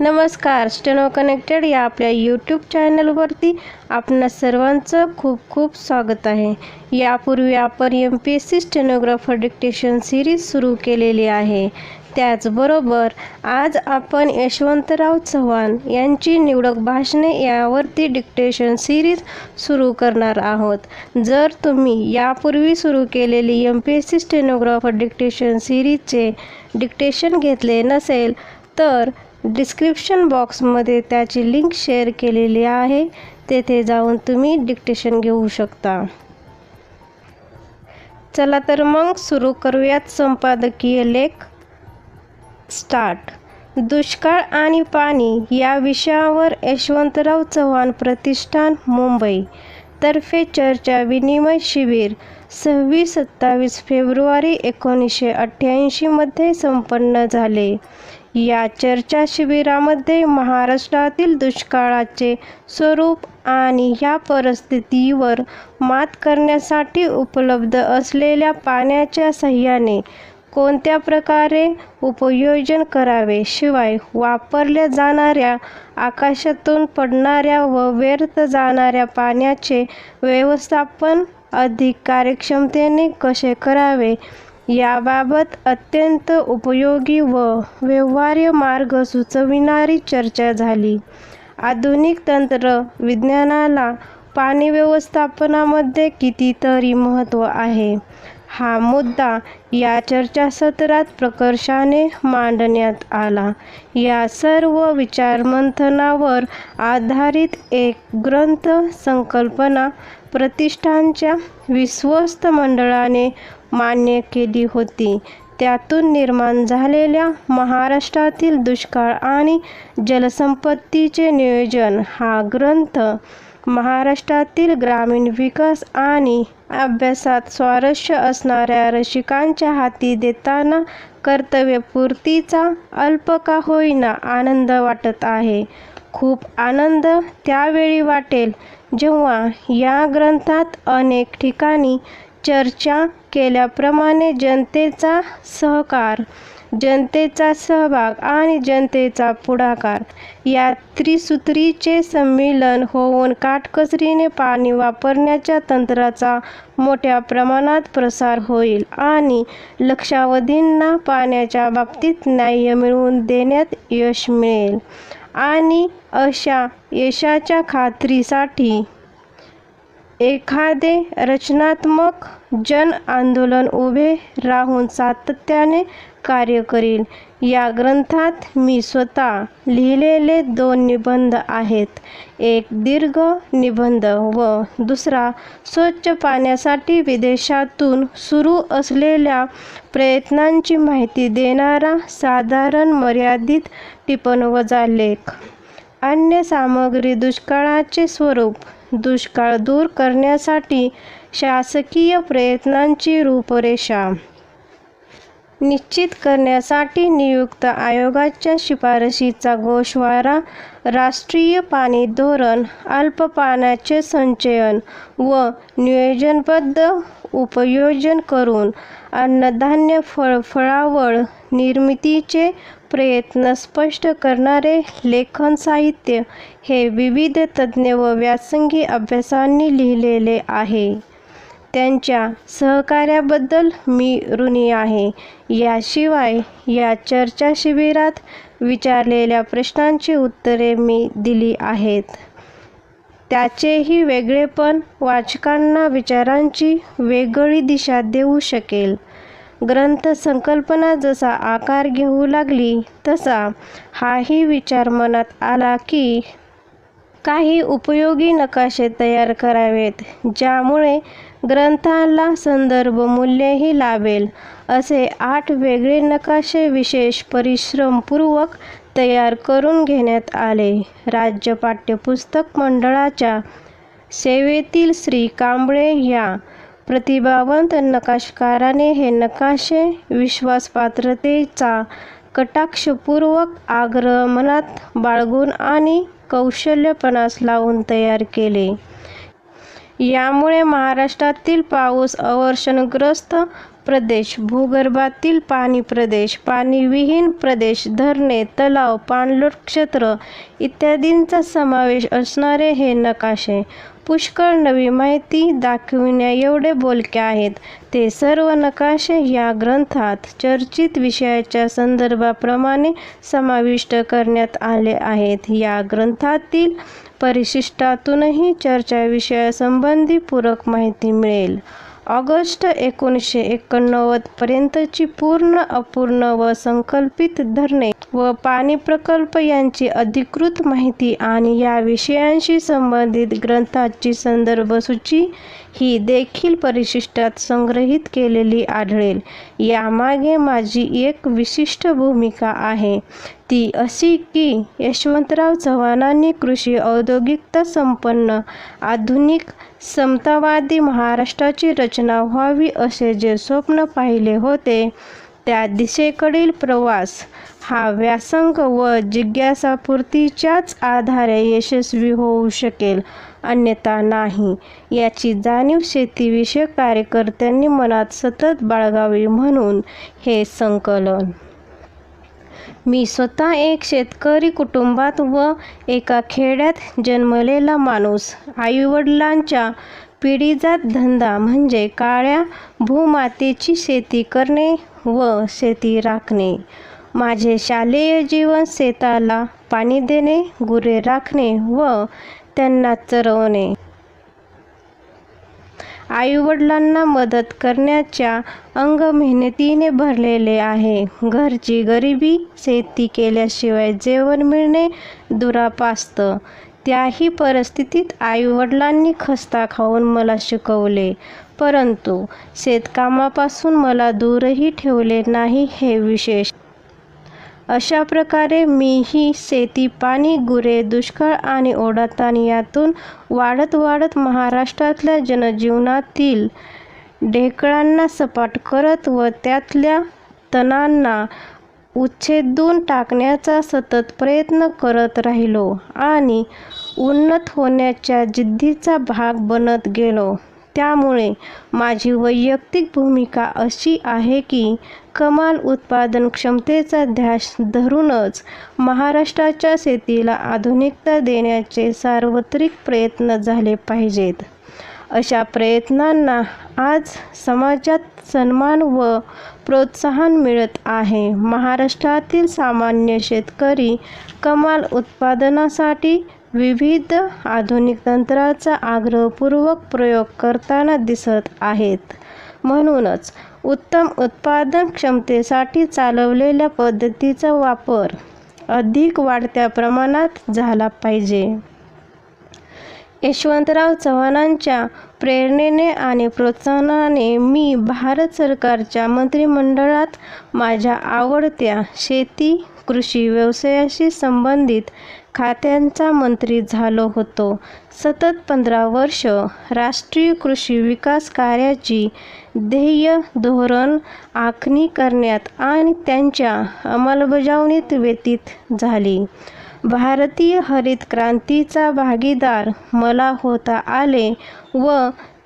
नमस्कार steno connected या आपल्या यूट्यूब चॅनलवरती आपणा सर्वांचं खूप खूप स्वागत आहे. यापूर्वी आपण M P S C stenographer dictation series सुरू केलेली आहे. त्याचबरोबर आज आपण यशवंतराव चव्हाण यांची निवडक भाषणे यावरती डिक्टेशन सिरीज सुरू करणार आहोत. जर तुम्ही यापूर्वी सुरू केलेली M P S C stenographer dictation सिरीजचे dictation घेतले नसेल तर डिस्क्रिप्शन बॉक्समध्ये त्याची लिंक शेअर केलेली आहे. तेथे जाऊन तुम्ही डिक्टेशन घेऊ शकता. चला तर मग सुरू करूयात संपादकीय लेख. स्टार्ट दुष्काळ आणि पाणी या विषयावर यशवंतराव चव्हाण प्रतिष्ठान मुंबई. तर्फे चर्चा विनिमय शिबिर. सव्वीस सत्तावीस फेब्रुवारी एकोणीसशे अठ्ठ्याऐंशीमध्ये संपन्न झाले. या चर्चा शिबिरामध्ये महाराष्ट्रातील दुष्काळाचे स्वरूप आणि या परिस्थितीवर मात करण्यासाठी उपलब्ध असलेल्या पाण्याच्या सहाय्याने कोणत्या प्रकारे उपयोजन करावे? शिवाय वापरल्या जाणाऱ्या आकाशातून पडणाऱ्या व व्यर्थ जाणाऱ्या पाण्याचे व्यवस्थापन अधिक कार्यक्षमतेने कसे करावे? याबाबत अत्यंत उपयोगी व व्यवहार्य मार्ग सुचविणारी चर्चा झाली. आधुनिक तंत्र विज्ञानाला पाणी व्यवस्थापनामध्ये कितीतरी महत्त्व आहे. हा मुद्दा या चर्चासत्रात प्रकर्षाने मांडण्यात आला. या सर्व विचारमंथनावर आधारित एक ग्रंथ संकल्पना प्रतिष्ठानच्या विश्वस्त मंडळाने मान्य केली होती. त्यातून निर्माण झालेल्या महाराष्ट्रातील दुष्काळ आणि जलसंपत्तीचे नियोजन हा ग्रंथ महाराष्ट्रातील ग्रामीण विकास आणि अभ्यासात स्वारस्य असणाऱ्या रसिकांच्या हाती देताना कर्तव्यपूर्तीचा अल्प का होईना आनंद वाटत आहे. खूप आनंद त्यावेळी वाटेल जेव्हा या ग्रंथात अनेक ठिकाणी चर्चा केल्याप्रमाणे जनतेचा सहकार जनतेचा सहभाग आणि जनतेचा पुढाकार या त्रिसूत्रीचे संमेलन होऊन काटकसरीने पाणी वापरण्याच्या तंत्राचा मोठ्या प्रमाणात प्रसार होईल आणि लक्षावधींना पाण्याच्या बाबतीत न्याय मिळवून देण्यात यश मिळेल. आणि अशा यशाच्या खात्रीसाठी एखादे रचनात्मक जन आंदोलन उभे राहून सातत्याने कार्य करील या ग्रंथात मी स्वतः लिहिलेले दोन निबंध आहेत. एक दीर्घ निबंध व दुसरा स्वच्छ पाण्यासाठी विदेशातून सुरू असलेल्या प्रयत्नांची माहिती देणारा साधारण मर्यादित टिपण वजा लेख. अन्य सामग्री दुष्काळाचे स्वरूप दुष्काळ दूर करण्यासाठी शासकीय प्रयत्नांची रूपरेषा. निश्चित करण्यासाठी नियुक्त आयोगाच्या शिफारशीचा गोषवारा राष्ट्रीय पाणी धोरण अल्प पाण्याचे संचयन व नियोजनबद्ध उपयोजन करून अन्नधान्य फळफळावळ निर्मितीचे प्रयत्न स्पष्ट करणारे लेखन साहित्य हे विविध तज्ज्ञ व व्यासंगी अभ्यासांनी लिहिलेले आहे. त्यांच्या सहकार्याबद्दल मी ऋणी आहे. याशिवाय या चर्चा शिबिरात विचारलेल्या प्रश्नांची उत्तरे मी दिली आहेत. त्याचेही वेगळेपण वाचकांना विचारांची वेगळी दिशा देऊ शकेल. ग्रंथ संकल्पना जसा आकार घेऊ लागली तसा हाही विचार मनात आला की काही उपयोगी नकाशे तयार करावेत ज्यामुळे ग्रंथाला संदर्भ मूल्यही लाभेल. असे आठ वेगळे नकाशे विशेष परिश्रमपूर्वक तयार करून घेण्यात आले. राज्य पाठ्यपुस्तक मंडळाच्या सेवेतील श्री कांबळे या प्रतिभावंत नकाशकाराने हे नकाशे विश्वासपात्रतेचा कटाक्षपूर्वक आग्रह मनात बाळगून आणि कौशल्यपणास लावून तयार केले. यामुळे महाराष्ट्रातील पाऊस अवर्षणग्रस्त प्रदेश भूगर्भातील पाणी प्रदेश पाणीविहीन प्रदेश धरणे तलाव पाणलोट क्षेत्र इत्यादींचा समावेश असणारे हे नकाशे. पुष्कळ नवी माहिती दाखविण्या एवढे बोलके आहेत. ते सर्व नकाशे या ग्रंथात चर्चित विषयाच्या संदर्भाप्रमाणे समाविष्ट करण्यात आले आहेत. या ग्रंथातील परिशिष्टातूनही चर्चा विषयासंबंधी पूरक माहिती मिळेल. ऑगस्ट एकोणीसशे एकोणनव्वदपर्यंतची पूर्ण अपूर्ण व संकल्पित धरणे व पाणी प्रकल्प यांची अधिकृत माहिती आणि या विषयांशी संबंधित ग्रंथाची संदर्भ सूची ही देखील परिशिष्टात संग्रहित केलेली आढळेल. यामागे माझी एक विशिष्ट भूमिका आहे. ती अशी की यशवंतराव चव्हाणांनी कृषी औद्योगिकता संपन्न आधुनिक समतावादी महाराष्ट्राची रचना व्हावी असे जे स्वप्न पाहिले होते त्या दिशेकडील प्रवास हा व्यासंग व जिज्ञासापूर्तीच्याच आधारे यशस्वी होऊ शकेल अन्यथा नाही. याची जाणीव शेतीविषयक कार्यकर्त्यांनी मनात सतत बाळगावी म्हणून हे संकलन मी स्वतः एक शेतकरी कुटुंबात व एका खेड्यात जन्मलेला माणूस. आईवडिलांच्या पिढीजात धंदा म्हणजे काळ्या भूमातेची शेती करणे व शेती राखणे. माझे शालेय जीवन शेताला पाणी देणे गुरे राखणे व त्यांना चरवणे. आईवडिलांना मदत करण्याच्या अंग मेहनतीने भरलेले आहे. घरची गरिबी शेती केल्याशिवाय जेवण मिळणे दुरापास्त. त्याही परिस्थितीत आईवडिलांनी खस्ता खाऊन मला शिकवले. परंतु शेतकामापासून मला दूरही ठेवले नाही हे विशेष. अशा प्रकारे मीही शेती पाणी गुरे दुष्काळ आणि ओढाताण यातून वाढत वाढत महाराष्ट्रातल्या जनजीवनातील ढेकळांना सपाट करत व त्यातल्या तणांना उच्छेदून टाकण्याचा सतत प्रयत्न करत राहिलो आणि उन्नत होण्याच्या जिद्दीचा भाग बनत गेलो. त्यामुळे माझी वैयक्तिक भूमिका अशी आहे की कमाल उत्पादन क्षमतेचा ध्यास धरूनच महाराष्ट्राच्या शेतीला आधुनिकता देण्याचे सार्वत्रिक प्रयत्न झाले पाहिजेत. अशा प्रयत्नांना आज समाजात सन्मान व प्रोत्साहन मिळत आहे. महाराष्ट्रातील सामान्य शेतकरी कमाल उत्पादनासाठी विविध आधुनिक तंत्राचा आग्रहपूर्वक प्रयोग करताना दिसत आहेत. म्हणूनच उत्तम उत्पादन क्षमतेसाठी चालवलेल्या पद्धतीचा वापर अधिक वाढत्या प्रमाणात झाला पाहिजे. यशवंतराव चव्हाणांच्या प्रेरणेने आणि प्रोत्साहनाने मी भारत सरकारच्या मंत्रिमंडळात माझ्या आवडत्या शेती कृषी व्यवसायाशी संबंधित खात्यांचा मंत्री झालो होतो. सतत पंधरा वर्ष राष्ट्रीय कृषी विकास कार्याची ध्येय धोरण आखणी करण्यात आणि त्यांच्या अंमलबजावणीत व्यतीत झाली. भारतीय हरित क्रांतीचा भागीदार मला होता आले व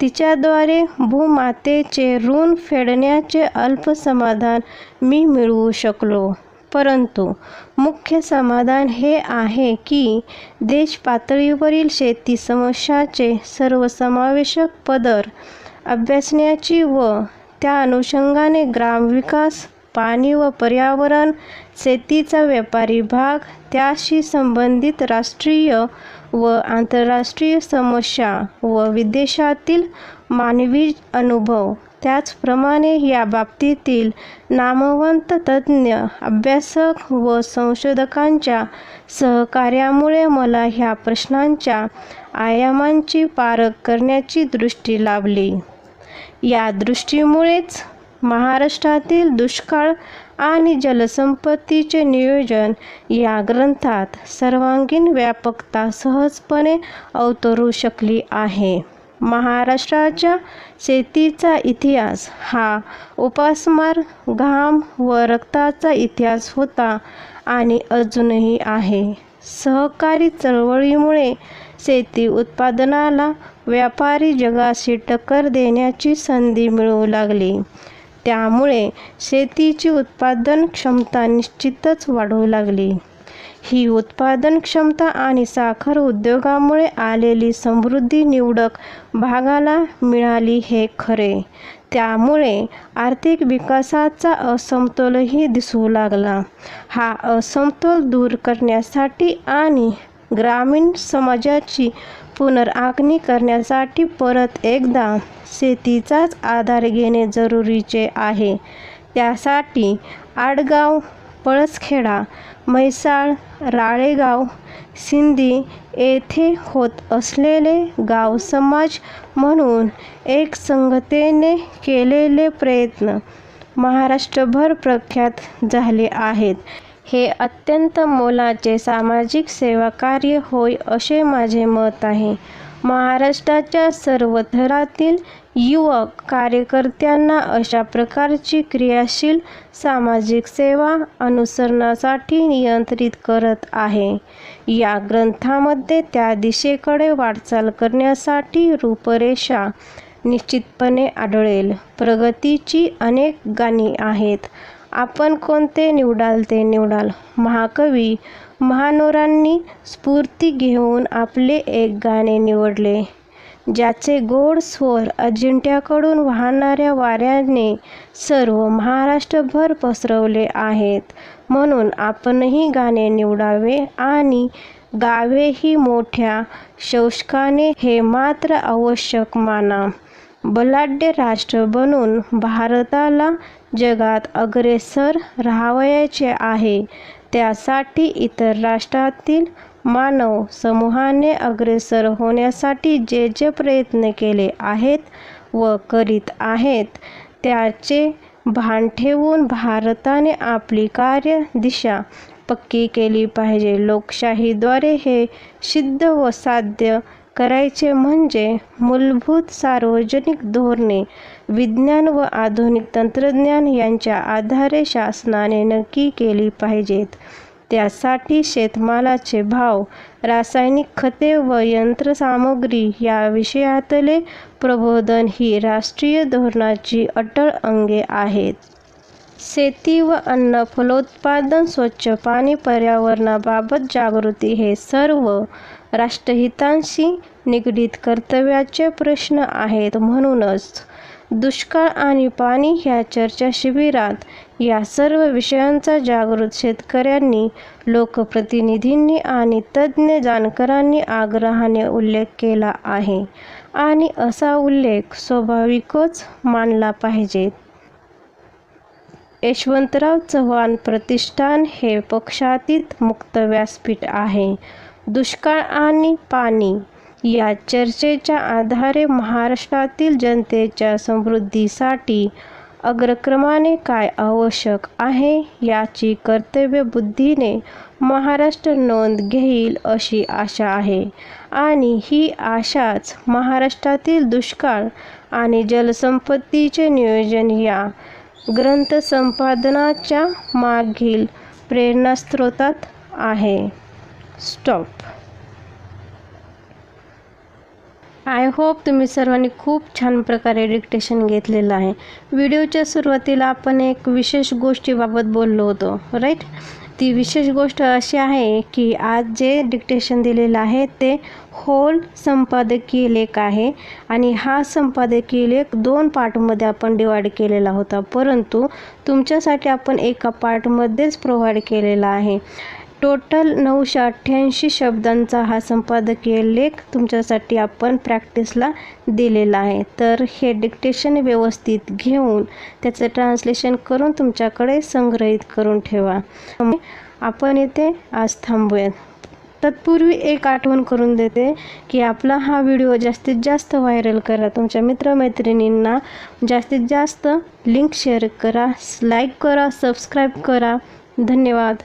तिच्याद्वारे भूमातेचे ऋण फेडण्याचे अल्प समाधान मी मिळवू शकलो. परंतु मुख्य समाधान हे आहे की देश पातळीवरील शेती समस्याचे सर्वसमावेशक पदर अभ्यासण्याची व त्या अनुषंगाने ग्रामविकास पाणी व पर्यावरण शेतीचा व्यापारी भाग त्याशी संबंधित राष्ट्रीय व आंतरराष्ट्रीय समस्या व विदेशातील मानवी अनुभव त्याचप्रमाणे या बाबतीतील नामवंत तज्ज्ञ अभ्यासक व संशोधकांच्या सहकार्यामुळे मला ह्या प्रश्नांच्या आयामांची पारख करण्याची दृष्टी लाभली. या दृष्टीमुळेच महाराष्ट्रातील दुष्काळ आणि जलसंपत्तीचे नियोजन या ग्रंथात सर्वांगीण व्यापकता सहजपणे अवतरू शकली आहे. महाराष्ट्राच्या शेतीचा इतिहास हा उपासमार घाम व रक्ताचा इतिहास होता आणि अजूनही आहे. सहकारी चळवळीमुळे शेती उत्पादनाला व्यापारी जगाशी टक्कर देण्याची संधी मिळू लागली. त्यामुळे शेतीची उत्पादन क्षमता निश्चितच वाढू लागली. ही उत्पादन क्षमता आणि साखर उद्योगामुळे आलेली समृद्धी निवडक भागाला मिळाली हे खरे. त्यामुळे आर्थिक विकासाचा असमतोलही दिसू लागला. हा असमतोल दूर करण्यासाठी आणि ग्रामीण समाजाची पुनर्आखणी करण्यासाठी परत एकदा शेतीचाच आधार घेणे जरुरीचे आहे. त्यासाठी आडगाव पळसखेडा म्हैसाळ राळेगाव सिंधी येथे होत असलेले गाव समाज म्हणून एकसंगतेने केलेले प्रयत्न महाराष्ट्रभर प्रख्यात झाले आहेत. हे अत्यंत मोलाचे सामाजिक सेवा कार्य होय असे माझे मत आहे. महाराष्ट्राच्या सर्व थरातील युवक कार्यकर्त्यांना अशा प्रकारची क्रियाशील सामाजिक सेवा अनुसरणासाठी नियंत्रित करत आहे. या ग्रंथामध्ये त्या दिशेकडे वाटचाल करण्यासाठी रूपरेषा निश्चितपणे आढळेल. प्रगतीची अनेक गाणी आहेत. आपण कोणते निवडाल ते निवडाल. महाकवी महानोरांनी स्फूर्ती घेऊन आपले एक गाणे निवडले. ज्याचे गोड स्वर अजिंठ्याकडून वाहणाऱ्या वाऱ्याने सर्व महाराष्ट्रभर पसरवले आहेत. म्हणून आपणही गाणे निवडावे आणि गावेही मोठ्या शौशकाने हे मात्र आवश्यक माना. बलाढ्य राष्ट्र बनून भारताला जगात अग्रेसर राहावयाचे आहे. त्यासाठी इतर राष्ट्रातील मानव समूहाने अग्रेसर होण्यासाठी जे जे प्रयत्न केले आहेत व करीत आहेत त्याचे भान ठेवून भारताने आपली कार्य दिशा पक्की केली पाहिजे. लोकशाहीद्वारे हे सिद्ध व साध्य करायचे म्हणजे मूलभूत सार्वजनिक धोरणे विज्ञान व आधुनिक तंत्रज्ञान यांच्या आधारे शासनाने नक्की केली पाहिजेत. त्यासाठी शेतमालाचे भाव रासायनिक खते व यंत्रसामग्री या विषयातले प्रबोधन ही राष्ट्रीय धोरणाची अटळ अंगे आहेत. शेती व अन्न फलोत्पादन स्वच्छ पाणी पर्यावरणाबाबत जागृती हे सर्व राष्ट्रहितांशी निगडीत कर्तव्याचे प्रश्न आहेत म्हणूनच दुष्काळ आणि पाणी ह्या चर्चा शिबिरात या सर्व विषयांचा जागृत शेतकऱ्यांनी लोकप्रतिनिधींनी आणि तज्ज्ञ जाणकारांनी आग्रहाने उल्लेख केला आहे आणि असा उल्लेख स्वाभाविकच मानला पाहिजे. यशवंतराव चव्हाण प्रतिष्ठान हे पक्षातीत मुक्त व्यासपीठ आहे. दुष्काळ आणि पाणी या चर्चेच्या आधारे महाराष्ट्रातील जनतेच्या समृद्धीसाठी अग्रक्रमाने काय आवश्यक आहे याची कर्तव्यबुद्धीने महाराष्ट्र नोंद घेईल अशी आशा आहे. आणि ही आशाच महाराष्ट्रातील दुष्काळ आणि जलसंपत्तीचे नियोजन या ग्रंथसंपादनाच्या मागील प्रेरणास्त्रोतात आहे. स्टॉप. आय होप तुम्ही सर्वांनी खूप छान प्रकारे डिक्टेशन घेतलेलं आहे. व्हिडिओच्या सुरुवातीला आपण एक विशेष गोष्टीबाबत बोललो होतो राईट ती विशेष गोष्ट अशी आहे की आज जे डिक्टेशन दिलेलं आहे ते होल संपादकीय लेख आहे आणि हा संपादकीय लेख दोन पार्टमध्ये आपण डिवाईड केलेला होता. परंतु तुमच्यासाठी आपण एका पार्टमध्येच प्रोव्हाइड केलेला आहे. टोटल नऊशे अठ्ठ्याऐंशी शब्दांचा हा संपादकीय लेख तुमच्यासाठी आपण प्रॅक्टिसला दिलेला आहे. तर हे डिक्टेशन व्यवस्थित घेऊन त्याचं ट्रान्सलेशन करून तुमच्याकडे संग्रहित करून ठेवा. आपण इथे आज थांबूयात. तत्पूर्वी एक आठवण करून देते की आपला हा व्हिडिओ जास्तीत जास्त व्हायरल करा. तुमच्या मित्रमैत्रिणींना जास्तीत जास्त लिंक शेअर करा लाईक करा सबस्क्राईब करा. धन्यवाद.